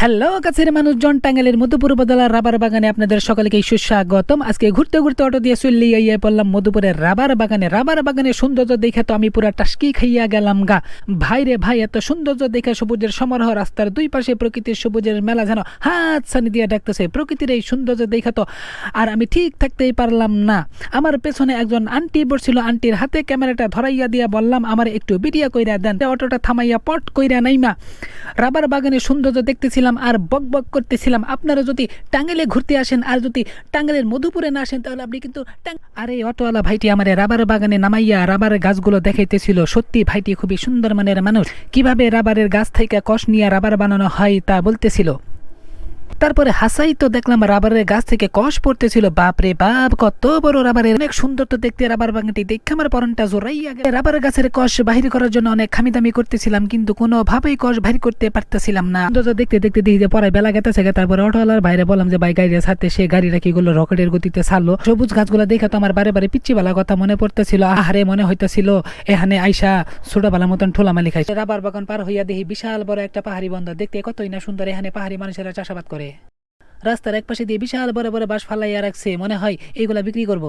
Hello, কাছের মানুষজন, টাঙ্গাইলের মধুপুর বদলার রাবার বাগানে আপনাদের সকলকে সুস্বাগতম। আজকে ঘুরতে ঘুরতে অটো দিয়ে চললি ইয়ে পড়লাম মধুপুরের রাবার বাগানে। রাবার বাগানে সৌন্দর্য দেখে তো আমি পুরা টাস্কি খাইয়া গেলাম গা। ভাই রে ভাই, এত সৌন্দর্য দেখে সবুজের সমারোহ, রাস্তার দুই পাশে প্রকৃতির সবুজের মেলা যেন হাত সানি দিয়ে ডাকতেছে। প্রকৃতির এই সৌন্দর্য দেখে তো আর আমি ঠিক থাকতেই পারলাম না। আমার পেছনে একজন আন্টি বসছিল, আন্টির হাতে ক্যামেরাটা ধরাইয়া দিয়া বললাম, আমার একটু ভিডিও কইরা দেন। অটোটা থামাইয়া পট কইরা নাইমা। রাবার বাগানে সৌন্দর্য দেখতেছিলাম আর বক বক করতেছিলাম। আপনারা যদি টাঙ্গেলে ঘুরতে আসেন আর যদি টাঙ্গেলের মধুপুরে না আসেন, তাহলে আপনি কিন্তু আর এই অটোওয়ালা ভাইটি আমার রাবার বাগানে নামাইয়া রাবারের গাছগুলো দেখাইতেছিল। সত্যি ভাইটি খুবই সুন্দর মানের মানুষ। কীভাবে রাবারের গাছ থেকে কষ নিয়ে রাবার বানানো হয় তা বলতেছিল। তারপরে হাসাই তো দেখলাম রাবারের গাছ থেকে কষ পড়তেছিল। বাপরে বাপ, কত বড় রাবারের, অনেক সুন্দর তো দেখতে রাবার বাগানটি। দেখে আমার পরনটা জোরাইয়া গেল। রাবারের গাছের কষ বাহির করার জন্য অনেক খামি দামি করতেছিলাম, কিন্তু কোনো ভাবেই কষ বাহির করতে পারতেছিলাম না। সৌন্দর্য দেখতে দেখতে দেখি যে পরে বেলা গেতেছে তারপরে অটোওয়ালার বাইরে বললাম যে, ভাই, গাড়ির সাথে সে গাড়িটা কি গুলো রকেটের গতিতে ছাড়লো। সবুজ গাছগুলো দেখে তো আমার বারে বারে পিচ্ছি বালা কথা মনে পড়তেছিল। আহারে, মনে হইতেছিল, এখানে আইসা ছোটবেলার মতন ঠোলামালি খাইছে। রাবার বাগান পার হইয়া দেখি বিশাল বড় একটা পাহাড়ি বন্দর। দেখতে কতই না সুন্দর, এখানে পাহাড়ি মানুষেরা চাষাবাদ করে। রাস্তার এক পাশে দিয়ে বিশাল বড় বড় বাঁশ ফালাইয়া রাখছে। মনে হয় এইগুলা বিক্রি করব।